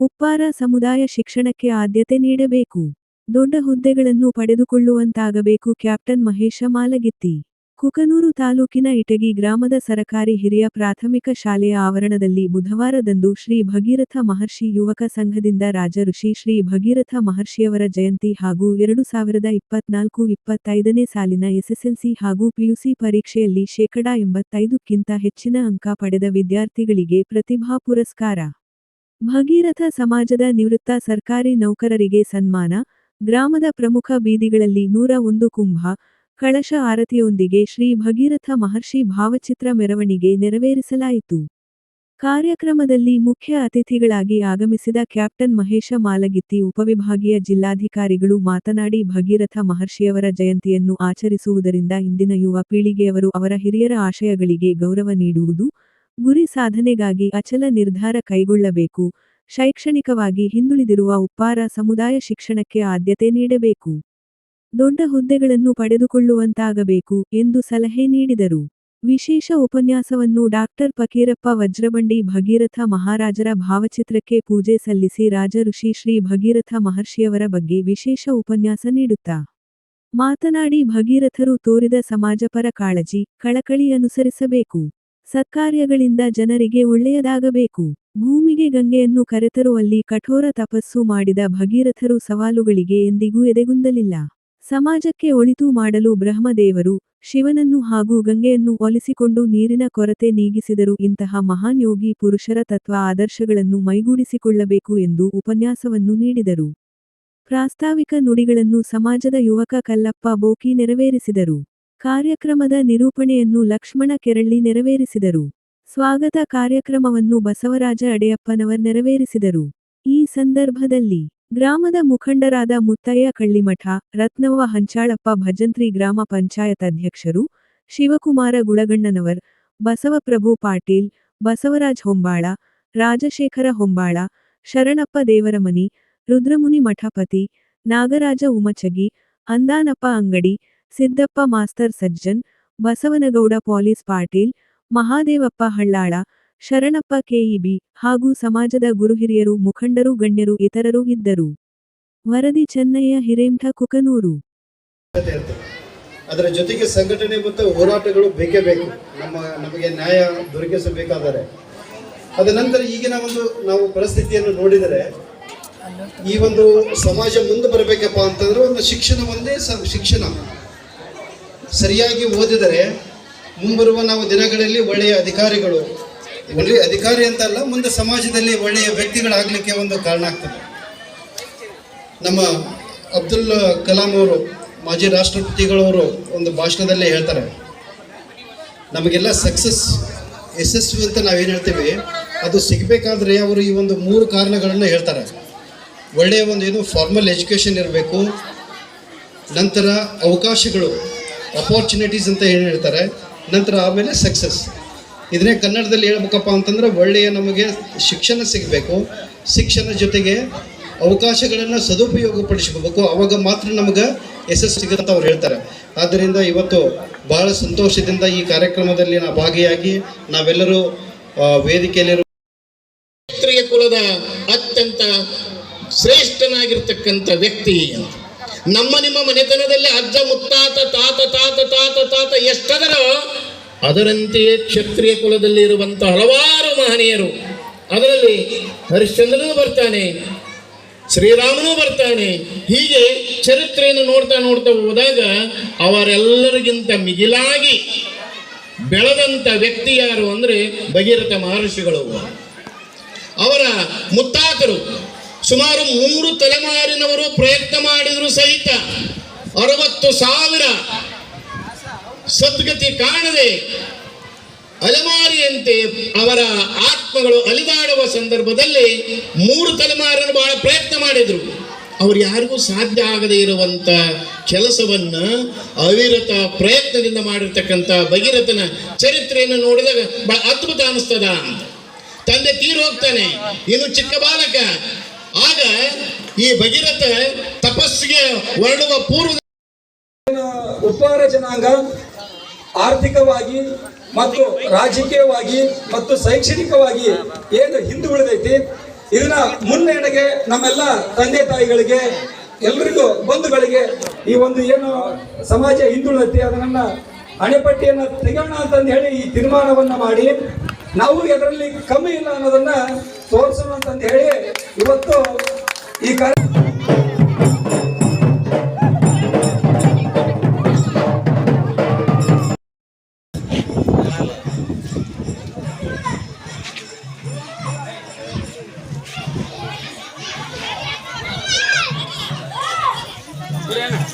ಉಪ್ಪಾರ ಸಮುದಾಯ ಶಿಕ್ಷಣಕ್ಕೆ ಆದ್ಯತೆ ನೀಡಬೇಕು. ದೊಡ್ಡ ಹುದ್ದೆಗಳನ್ನು ಪಡೆದುಕೊಳ್ಳುವಂತಾಗಬೇಕು. ಕ್ಯಾಪ್ಟನ್ ಮಹೇಶ ಮಾಲಗಿತ್ತಿ. ಕುಕನೂರು ತಾಲೂಕಿನ ಇಟಗಿ ಗ್ರಾಮದ ಸರಕಾರಿ ಹಿರಿಯ ಪ್ರಾಥಮಿಕ ಶಾಲೆಯ ಆವರಣದಲ್ಲಿ ಬುಧವಾರದಂದು ಶ್ರೀ ಭಗೀರಥ ಮಹರ್ಷಿ ಯುವಕ ಸಂಘದಿಂದ ರಾಜ ಋಷಿ ಶ್ರೀ ಭಗೀರಥ ಮಹರ್ಷಿಯವರ ಜಯಂತಿ ಹಾಗೂ ಎರಡು ಸಾವಿರದ ಇಪ್ಪತ್ನಾಲ್ಕು ಇಪ್ಪತ್ತೈದನೇ ಸಾಲಿನ ಎಸ್ಎಸ್ಎಲ್ಸಿ ಹಾಗೂ ಪಿಯುಸಿ ಪರೀಕ್ಷೆಯಲ್ಲಿ ಶೇಕಡಾ ಎಂಬತ್ತೈದಕ್ಕಿಂತ ಹೆಚ್ಚಿನ ಅಂಕ ಪಡೆದ ವಿದ್ಯಾರ್ಥಿಗಳಿಗೆ ಪ್ರತಿಭಾ ಪುರಸ್ಕಾರ. ಭಗೀರಥ ಸಮಾಜದ ನಿವೃತ್ತ ಸರ್ಕಾರಿ ನೌಕರರಿಗೆ ಸನ್ಮಾನ, ಗ್ರಾಮದ ಪ್ರಮುಖ ಬೀದಿಗಳಲ್ಲಿ ನೂರ ಒಂದು ಕುಂಭ, ಕಳಶ ಆರತಿಯೊಂದಿಗೆ ಶ್ರೀ ಭಗೀರಥ ಮಹರ್ಷಿ ಭಾವಚಿತ್ರ ಮೆರವಣಿಗೆ ನೆರವೇರಿಸಲಾಯಿತು. ಕಾರ್ಯಕ್ರಮದಲ್ಲಿ ಮುಖ್ಯ ಅತಿಥಿಗಳಾಗಿ ಆಗಮಿಸಿದ ಕ್ಯಾಪ್ಟನ್ ಮಹೇಶ ಮಾಲಗಿತ್ತಿ, ಉಪವಿಭಾಗೀಯ ಜಿಲ್ಲಾಧಿಕಾರಿಗಳು ಮಾತನಾಡಿ ಭಗೀರಥ ಮಹರ್ಷಿಯವರ ಜಯಂತಿಯನ್ನು ಆಚರಿಸುವುದರಿಂದ ಇಂದಿನ ಯುವ ಪೀಳಿಗೆಯವರು ಅವರ ಹಿರಿಯರ ಆಶಯಗಳಿಗೆ ಗೌರವ ನೀಡುವುದು ಗುರಿ ಸಾಧನೆಗಾಗಿ ಅಚಲ ನಿರ್ಧಾರ ಕೈಗೊಳ್ಳಬೇಕು. ಶೈಕ್ಷಣಿಕವಾಗಿ ಹಿಂದುಳಿದಿರುವ ಉಪ್ಪಾರ ಸಮುದಾಯ ಶಿಕ್ಷಣಕ್ಕೆ ಆದ್ಯತೆ ನೀಡಬೇಕು. ದೊಡ್ಡ ಹುದ್ದೆಗಳನ್ನು ಪಡೆದುಕೊಳ್ಳುವಂತಾಗಬೇಕು ಎಂದು ಸಲಹೆ ನೀಡಿದರು. ವಿಶೇಷ ಉಪನ್ಯಾಸವನ್ನು ಡಾಕ್ಟರ್ ಪಕೀರಪ್ಪ ವಜ್ರಬಂಡಿ ಭಗೀರಥ ಮಹಾರಾಜರ ಭಾವಚಿತ್ರಕ್ಕೆ ಪೂಜೆ ಸಲ್ಲಿಸಿ ರಾಜ ಋಷಿ ಶ್ರೀ ಭಗೀರಥ ಮಹರ್ಷಿಯವರ ಬಗ್ಗೆ ವಿಶೇಷ ಉಪನ್ಯಾಸ ನೀಡುತ್ತಾ. ಮಾತನಾಡಿ ಭಗೀರಥರು ತೋರಿದ ಸಮಾಜಪರ ಕಾಳಜಿ, ಕಳಕಳಿ ಅನುಸರಿಸಬೇಕು. ಸತ್ಕಾರ್ಯಗಳಿಂದ ಜನರಿಗೆ ಒಳ್ಳೆಯದಾಗಬೇಕು. ಭೂಮಿಗೆ ಗಂಗೆಯನ್ನು ಕರೆತರುವಲ್ಲಿ ಕಠೋರ ತಪಸ್ಸು ಮಾಡಿದ ಭಗೀರಥರು ಸವಾಲುಗಳಿಗೆ ಎಂದಿಗೂ ಎದೆಗುಂದಲಿಲ್ಲ. ಸಮಾಜಕ್ಕೆ ಒಳಿತು ಮಾಡಲು ಬ್ರಹ್ಮದೇವರು ಶಿವನನ್ನು ಹಾಗೂ ಗಂಗೆಯನ್ನು ಒಲಿಸಿಕೊಂಡು ನೀರಿನ ಕೊರತೆ ನೀಗಿಸಿದರು. ಇಂತಹ ಮಹಾನ್ ಯೋಗಿ ಪುರುಷರ ತತ್ವ ಆದರ್ಶಗಳನ್ನು ಮೈಗೂಡಿಸಿಕೊಳ್ಳಬೇಕು ಎಂದು ಉಪನ್ಯಾಸವನ್ನು ನೀಡಿದರು. ಪ್ರಾಸ್ತಾವಿಕ ನುಡಿಗಳನ್ನು ಸಮಾಜದ ಯುವಕ ಕಲ್ಲಪ್ಪ ಬೋಕಿ ನೆರವೇರಿಸಿದರು. ಕಾರ್ಯಕ್ರಮದ ನಿರೂಪಣೆಯನ್ನು ಲಕ್ಷ್ಮಣ ಕೆರಳ್ಳಿ ನೆರವೇರಿಸಿದರು. ಸ್ವಾಗತ ಕಾರ್ಯಕ್ರಮವನ್ನು ಬಸವರಾಜ ಅಡೆಯಪ್ಪನವರ್ ನೆರವೇರಿಸಿದರು. ಈ ಸಂದರ್ಭದಲ್ಲಿ ಗ್ರಾಮದ ಮುಖಂಡರಾದ ಮುತ್ತಯ್ಯ ಕಳ್ಳಿಮಠ, ರತ್ನವ್ವ ಹಂಚಾಳಪ್ಪ ಭಜಂತ್ರಿ ಗ್ರಾಮ ಪಂಚಾಯತ್ ಅಧ್ಯಕ್ಷರು, Shivakumara ಗುಳಗಣ್ಣನವರ್, Basavaprabhu Patil, Basavaraj Hombale, Rajashekhara Hombale, Sharanappa Devaramani, Rudramuni Mathapati, Nagaraja ಉಮಚಗಿ, Andanappa Angadi Siddappa master Sajjan, Basavanagouda police Patil, Mahadevappa Hallala, Sharanappa KEB ಹಾಗೂ ಸಮಾಜದ ಗುರುಹಿರಿಯರು, ಮುಖಂಡರು, ಗಣ್ಯರು, ಇತರರು ಇದ್ದರು. ವರದಿ ಚೆನ್ನಯ್ಯ, ಹಿರೇಮಠ, ಕುಕನೂರು. ಅದರ ಜೊತೆಗೆ ಸಂಘಟನೆ ಮತ್ತು ಹೋರಾಟಗಳು ಬೇಕೇ ಬೇಕು. ನಮ್ಮ, ನಮಗೆ ನ್ಯಾಯ ದೊರಕಿಸಬೇಕಾದರೆ. ಅದ ನಂತರ ಈಗಿನ ಒಂದು ನಾವು ಪರಿಸ್ಥಿತಿಯನ್ನು ನೋಡಿದರೆ, ಈ ಒಂದು ಸಮಾಜ ಮುಂದೆ ಬರಬೇಕಪ್ಪ ಅಂತಂದ್ರೆ ಒಂದು ಶಿಕ್ಷಣ ಒಂದೇ ಶಿಕ್ಷಣ. ಸರಿಯಾಗಿ ಓದಿದರೆ ಮುಂಬರುವ ನಾವು ದಿನಗಳಲ್ಲಿ ಒಳ್ಳೆಯ ಅಧಿಕಾರಿಗಳು. ಒಳ್ಳೆಯ ಅಧಿಕಾರಿ ಅಂತ ಅಲ್ಲ ಮುಂದೆ ಸಮಾಜದಲ್ಲಿ ಒಳ್ಳೆಯ ವ್ಯಕ್ತಿಗಳಾಗಲಿಕ್ಕೆ ಒಂದು ಕಾರಣ ಆಗ್ತದೆ. ನಮ್ಮ ಅಬ್ದುಲ್ ಕಲಾಂ ಅವರು, ಮಾಜಿ ರಾಷ್ಟ್ರಪತಿಗಳವರು ಒಂದು ಭಾಷಣದಲ್ಲಿ ಹೇಳ್ತಾರೆ, ನಮಗೆಲ್ಲ ಸಕ್ಸಸ್ ಯಶಸ್ವಿ ಅಂತ ನಾವೇನು ಹೇಳ್ತೀವಿ, ಅದು ಸಿಗಬೇಕಾದ್ರೆ ಅವರು ಈ ಒಂದು ಮೂರು ಕಾರಣಗಳನ್ನು ಹೇಳ್ತಾರೆ. ಒಳ್ಳೆಯ ಒಂದು ಏನು ಫಾರ್ಮಲ್ ಎಜುಕೇಷನ್ ಇರಬೇಕು, ನಂತರ ಅವಕಾಶಗಳು ಅಪಾರ್ಚುನಿಟೀಸ್ ಅಂತ ಏನು ಹೇಳ್ತಾರೆ ನಂತರ ಆಮೇಲೆ ಸಕ್ಸಸ್ ಇದನ್ನೇ ಕನ್ನಡದಲ್ಲಿ ಹೇಳ್ಬೇಕಪ್ಪ ಅಂತಂದ್ರೆ ಒಳ್ಳೆಯ ನಮಗೆ ಶಿಕ್ಷಣ ಸಿಗಬೇಕು. ಶಿಕ್ಷಣ ಜೊತೆಗೆ ಅವಕಾಶಗಳನ್ನು ಸದುಪಯೋಗಪಡಿಸ್ಕೋಬೇಕು ಅವಾಗ ಮಾತ್ರ ನಮಗೆ ಯಶಸ್ಸು ಸಿಗುತ್ತೆ ಅವ್ರು ಹೇಳ್ತಾರೆ. ಆದ್ದರಿಂದ ಇವತ್ತು ಬಹಳ ಸಂತೋಷದಿಂದ ಈ ಕಾರ್ಯಕ್ರಮದಲ್ಲಿ ನಾವು ಭಾಗಿಯಾಗಿ ನಾವೆಲ್ಲರೂ ವೇದಿಕೆಯಲ್ಲಿರುವ ಕುಲದ ಅತ್ಯಂತ ಶ್ರೇಷ್ಠನಾಗಿರ್ತಕ್ಕಂಥ ವ್ಯಕ್ತಿ. ನಮ್ಮ ನಿಮ್ಮ ಮನೆತನದಲ್ಲಿ ಅಜ್ಜ, ಮುತ್ತಾತ, ತಾತ ತಾತ ತಾತ ತಾತ ಎಷ್ಟದರೋ ಅದರಂತೆಯೇ ಕ್ಷತ್ರಿಯ ಕುಲದಲ್ಲಿ ಇರುವಂತ ಹಲವಾರು ಮಹನೀಯರು. ಅದರಲ್ಲಿ ಹರಿಶ್ಚಂದ್ರನೂ ಬರ್ತಾನೆ, ಶ್ರೀರಾಮನೂ ಬರ್ತಾನೆ, ಹೀಗೆ ಚರಿತ್ರೆಯನ್ನು ನೋಡ್ತಾ ನೋಡ್ತಾ ಹೋದಾಗ ಅವರೆಲ್ಲರಿಗಿಂತ ಮಿಗಿಲಾಗಿ ಬೆಳೆದಂತ ವ್ಯಕ್ತಿ ಯಾರು ಅಂದ್ರೆ ಭಗೀರಥ ಮಹರ್ಷಿಗಳು. ಅವರ ಮುತ್ತಾತರು ಸುಮಾರು ಮೂರು ತಲೆಮಾರಿನವರು ಪ್ರಯತ್ನ ಮಾಡಿದ್ರು ಸಹಿತ ಅರವತ್ತು ಸಾವಿರ ಸದ್ಗತಿ ಕಾಣದೆ ಅಲೆಮಾರಿಯಂತೆ ಅವರ ಆತ್ಮಗಳು ಅಲಿದಾಡುವ ಸಂದರ್ಭದಲ್ಲಿ ಮೂರು ತಲೆಮಾರನ್ನು ಬಹಳ ಪ್ರಯತ್ನ ಮಾಡಿದ್ರು. ಅವ್ರು ಯಾರಿಗೂ ಸಾಧ್ಯ ಆಗದೇ ಇರುವಂತ ಕೆಲಸವನ್ನ ಅವಿರತ ಪ್ರಯತ್ನದಿಂದ ಮಾಡಿರ್ತಕ್ಕಂಥ ಭಗೀರಥನ ಚರಿತ್ರೆಯನ್ನು ನೋಡಿದಾಗ ಬಹಳ ಅದ್ಭುತ ಅನಿಸ್ತದ. ತಂದೆ ತೀರು ಹೋಗ್ತಾನೆ. ಇನ್ನು ಚಿಕ್ಕ ಬಾಲಕ ಆಗ ಈ ಭಗೀರಥ ತಪಸ್ಸಿಗೆ ಹೊರಡುವ ಪೂರ್ವ ಉಪ್ಪಾರ ಜನಾಂಗ, ಆರ್ಥಿಕವಾಗಿ ಮತ್ತು ರಾಜಕೀಯವಾಗಿ ಮತ್ತು ಶೈಕ್ಷಣಿಕವಾಗಿ ಏನು ಹಿಂದುಳಿದೈತಿ, ಇದನ್ನ ಮುನ್ನಡೆಗೆ ನಮ್ಮೆಲ್ಲ ತಂದೆ ತಾಯಿಗಳಿಗೆ, ಎಲ್ರಿಗೂ ಬಂಧುಗಳಿಗೆ ಈ ಒಂದು ಏನು ಸಮಾಜ ಹಿಂದುಳಿದೈತಿ, ಅದನ್ನ ಅಣೆಪಟ್ಟಿಯನ್ನ ತೆಗೋಣ ಅಂತಂದು ಹೇಳಿ ಈ ತೀರ್ಮಾನವನ್ನ ಮಾಡಿ, ನಾವು ಇದರಲ್ಲಿ ಕಮ್ಮಿ ಇಲ್ಲ ಅನ್ನೋದನ್ನ ತೋರಿಸೋಣ ಅಂತಂದು ಹೇಳಿ ಇವತ್ತು ಈ ಕಾರ್ಯ Hey!